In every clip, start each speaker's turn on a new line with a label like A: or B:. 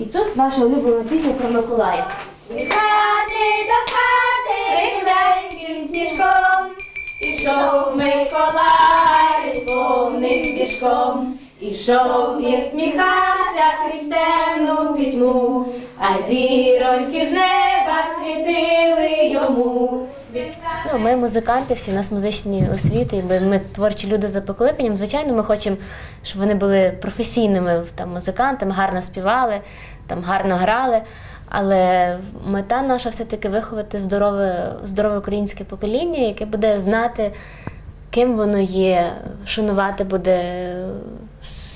A: І тут наша улюблена пісня про Миколая.
B: Хати до хати рисеньким сніжком, ішов Миколай з повним біжком, ішов і сміхався крізь пітьму, а зіроньки з неба світили йому.
A: Ну, ми музиканти, всі у нас музичні освіти, ми творчі люди за покликанням. Звичайно, ми хочемо, щоб вони були професійними там, музикантами, гарно співали, там, гарно грали. Але мета наша все-таки виховати здорове, здорове українське покоління, яке буде знати, ким воно є, шанувати буде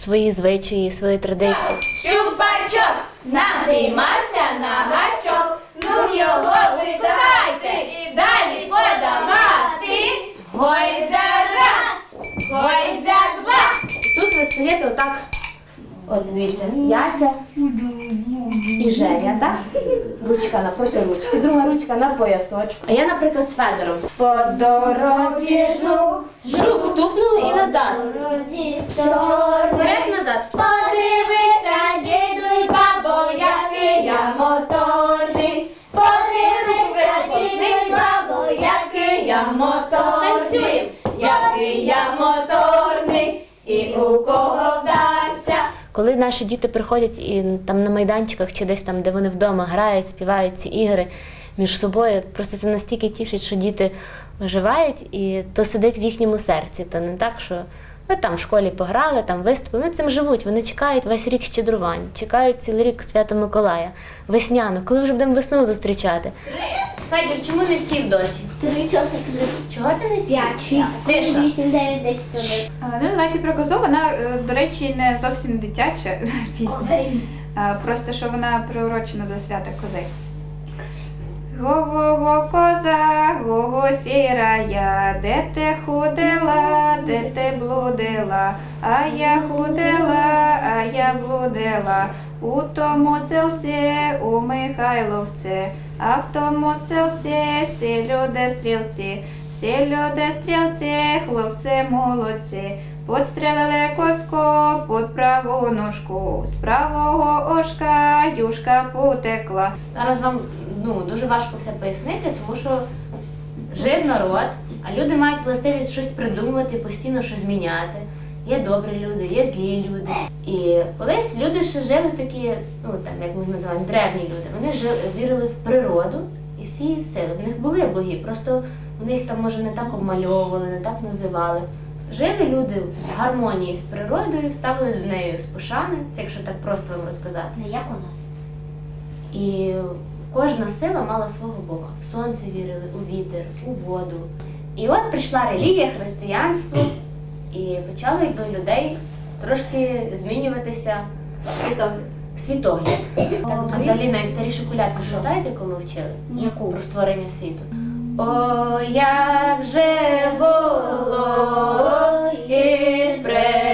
A: свої звичаї, свої традиції.
B: Щупачок нагрімався на гачок, ну його витирайте і далі подавати.
A: От дивіться, Яся і Женя, так? Ручка напроти ручки, друга ручка на поясочку. А я, наприклад, з Федором. По дорозі жук, жук тупнули і назад. Вперед назад.
B: Подивися, діду й бабо, який я моторний. Подивися, діду й бабо, який я моторний.
A: Танцюємо.
B: Який я моторний, і у кого вдасться.
A: Коли наші діти приходять і там на майданчиках чи десь там, де вони вдома грають, співають ці ігри між собою, просто це настільки тішить, що діти оживають, і то сидить в їхньому серці. То не так, що ви там в школі пограли, там виступили. Вони цим живуть. Вони чекають весь рік щедрувань, чекають цілий рік Свято Миколая, весняну, коли вже будемо весну зустрічати. Федір, чому не сів досі? Чого ти не сів?
C: п'ять, вісім, дев'ять, десять.
D: Ну, давайте про козу. Вона, е, до речі, не зовсім дитяча пісня. Просто що вона приурочена до свята козей. Го-го-го, коза, го-го сірая, де ти худела, де ти блудила, а я худела, а я блудила. У тому селці, у Михайловці, а в тому селці всі люди стрілці, всі люди стрілці, хлопці молодці. Подстрелили коско під праву ножку, з правого ошка юшка потекла.
A: Зараз вам ну, дуже важко все пояснити, тому що жив народ, а люди мають властивість щось придумувати, постійно щось міняти. Є добрі люди, є злі люди. І колись люди ще жили такі, ну там як ми їх називаємо, древні люди. Вони жили, вірили в природу і всі її сили. В них були боги, просто вони їх там може не так обмальовували, не так називали. Жили люди в гармонії з природою, ставились до нею з пошани, це якщо так просто вам розказати.
C: Не як у нас.
A: І кожна сила мала свого Бога. В сонце вірили, у вітер, у воду. І от прийшла релігія, християнство, і почали до людей трошки змінюватися світогляд. Так, а взагалі найстарішу колядку пам'ятаєте, яку ми вчили?
C: Яку?
A: Про створення світу. О, як же було із прежде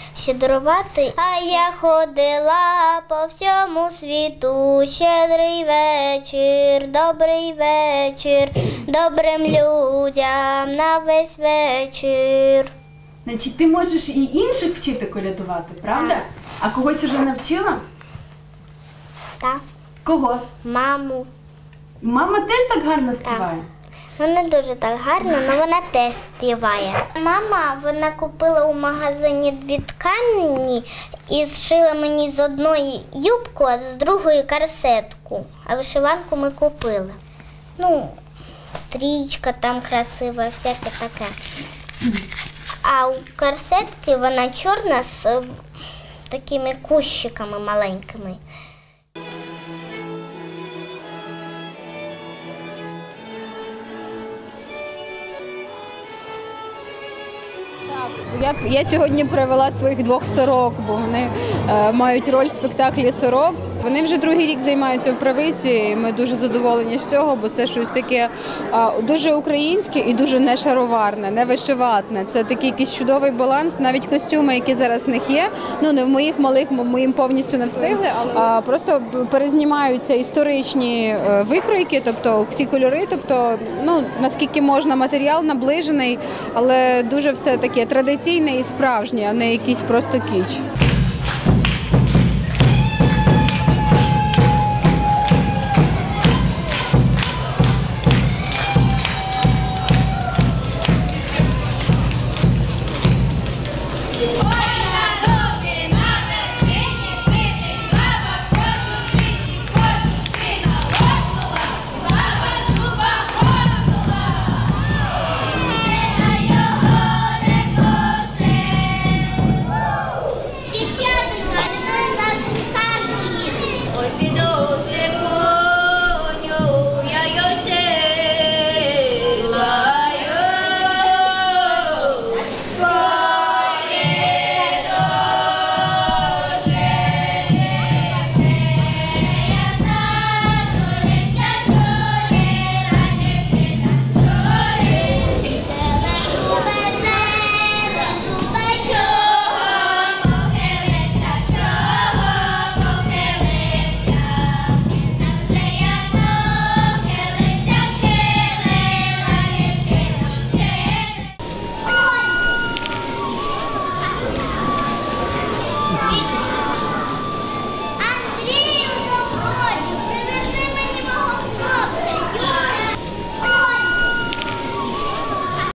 C: щедрувати. А я ходила по всьому світу. Щедрий вечір, добрий вечір, добрим людям на весь вечір.
E: Значить, ти можеш і інших вчити колядувати, правда? А когось уже навчила?
C: Так,
E: Кого?
C: маму.
E: Мама теж так гарно співає?
C: Вона дуже так гарно, але вона теж співає. Мама вона купила у магазині дві ткані і зшила мені з одної юбку, а з другої корсетку. А вишиванку ми купили. Ну, стрічка там красива, всяке таке. А у корсетки вона чорна з такими кущиками маленькими.
F: Я, я сьогодні привела своїх двох сорок, бо вони е, мають роль в спектаклі сорок. Вони вже другий рік займаються в правиці. і Ми дуже задоволені з цього, бо це щось таке дуже українське і дуже не шароварне, не вишиватне. Це такий якийсь чудовий баланс. Навіть костюми, які зараз в них є. Ну не в моїх малих, м- моїм повністю не встигли, але а, просто перезнімаються історичні е, викройки, тобто всі кольори. Тобто, ну наскільки можна, матеріал наближений, але дуже все таке традиційне і справжнє, а не якийсь просто кіч.